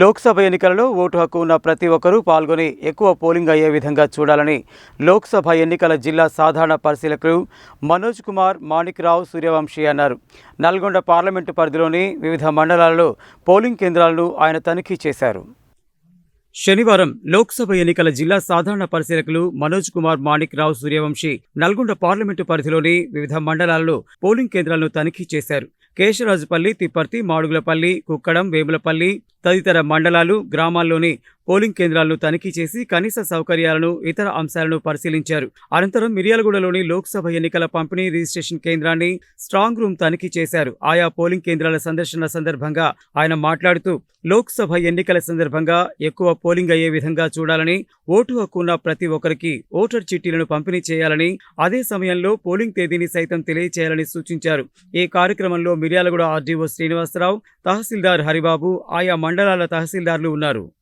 లోక్సభ ఎన్నికలలో ఓటు హక్కు ఉన్న ప్రతి ఒక్కరూ పాల్గొని ఎక్కువ పోలింగ్ అయ్యే విధంగా చూడాలని లోక్సభ ఎన్నికల జిల్లా సాధారణ పరిశీలకులు మనోజ్ కుమార్ మాణిక్రావు సూర్యవంశీ అన్నారు. నల్గొండ పార్లమెంటు పరిధిలోని వివిధ మండలాలలో పోలింగ్ కేంద్రాలను ఆయన తనిఖీ చేశారు. శనివారం లోక్సభ ఎన్నికల జిల్లా సాధారణ పరిశీలకులు మనోజ్ కుమార్ మాణిక్ రావు సూర్యవంశీ నల్గొండ పార్లమెంటు పరిధిలోని వివిధ మండలాల్లో పోలింగ్ కేంద్రాలను తనిఖీ చేశారు. కేశరాజుపల్లి తిప్పర్తి మాడుగులపల్లి కుక్కడం వేములపల్లి తదితర మండలాలు గ్రామాల్లోని పోలింగ్ కేంద్రాలను తనిఖీ చేసి కనీస సౌకర్యాలను ఇతర అంశాలను పరిశీలించారు. అనంతరం మిర్యాలగూడలోని లోక్సభ ఎన్నికల పంపిణీ రిజిస్ట్రేషన్ కేంద్రాన్ని స్ట్రాంగ్ రూమ్ తనిఖీ చేశారు. ఆయా పోలింగ్ కేంద్రాల సందర్శన సందర్భంగా ఆయన మాట్లాడుతూ లోక్సభ ఎన్నికల సందర్భంగా ఎక్కువ పోలింగ్ అయ్యే విధంగా చూడాలని ఓటు హక్కు ఉన్న ప్రతి ఒక్కరికి ఓటర్ చిట్టీలను పంపిణీ చేయాలని అదే సమయంలో పోలింగ్ తేదీని సైతం తెలియచేయాలని సూచించారు. ఈ కార్యక్రమంలో మిర్యాలగూడ ఆర్డీఓ శ్రీనివాసరావు తహసీల్దార్ హరిబాబు ఆయా మండలాల తహసీల్దార్లు ఉన్నారు.